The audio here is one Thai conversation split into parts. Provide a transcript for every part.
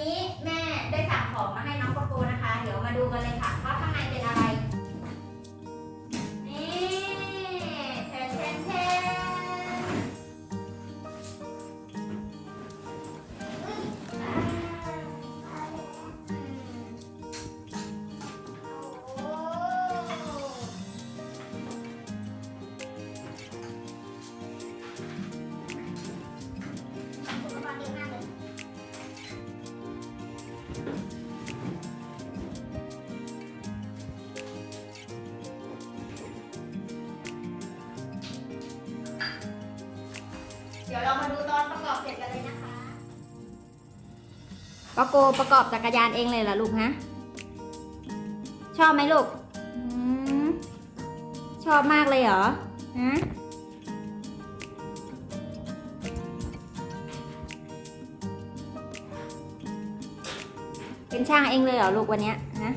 นี้แม่ได้สั่งของมาให้น้องโกโก้นะคะ เดี๋ยวมาดูกันเลยค่ะ เดี๋ยวเรามาดูตอนประกอบเสร็จกันเลยนะคะปะโกประกอบจักรยานเองเลยเหรอลูกฮะ ชอบไหมลูกอชอบมากเลยเหรอฮะเป็นช่างเองเลยเหรอลูกวันนี้ยฮะ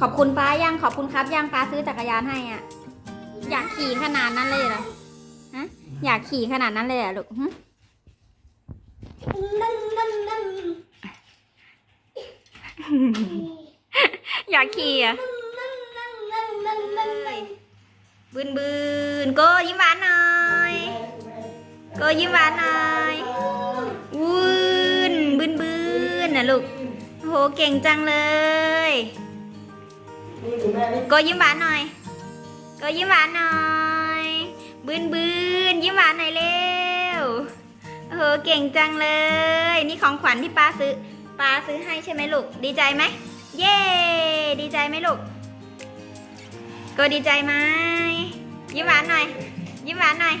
ขอบคุณป้ายังขอบคุณครับยังป้าซื้อจักรยานให้อะ อยากขี่ขนาดนั้นเลยเหรอ อยากขี่ขนาดนั้นเลยเหรอลูกหึนั่นนั่นนั่นอยากขี่อะนั่นนั่นนั่นนั่นนั่นบืนบืนโก็ยิ้มหวานหน่อยโก็ยิ้มหวานหน่อยวุ้นบืนบืนนะลูกโอ้โหเก่งจังเลยโก็ยิ้มหวานหน่อยโก็ยิ้มหวานหน่อยบืนบืนานหน่อยเร็วโอ้โหเก่งจังเลย นี่ของขวัญที่ป้าซื้อป้าซื้อให้ใช่ไหมลูก ดีใจไหมเย้ดีใจไหมลูกก็ดีใจไหมยิ้มหวานหน่อย ยิ้มหวานหน่อย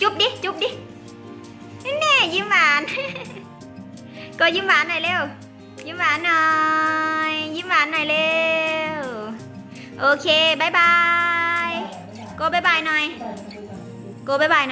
จุ๊บดิจุ๊บดิแน่ยิ้มหวาน ก็ยิ้มหวานหน่อยเร็ว ยิ้มหวานหน่อย ยิ้มหวานหน่อยเร็ว โอเคบายบายก็บายบายหน่อย โก็บาย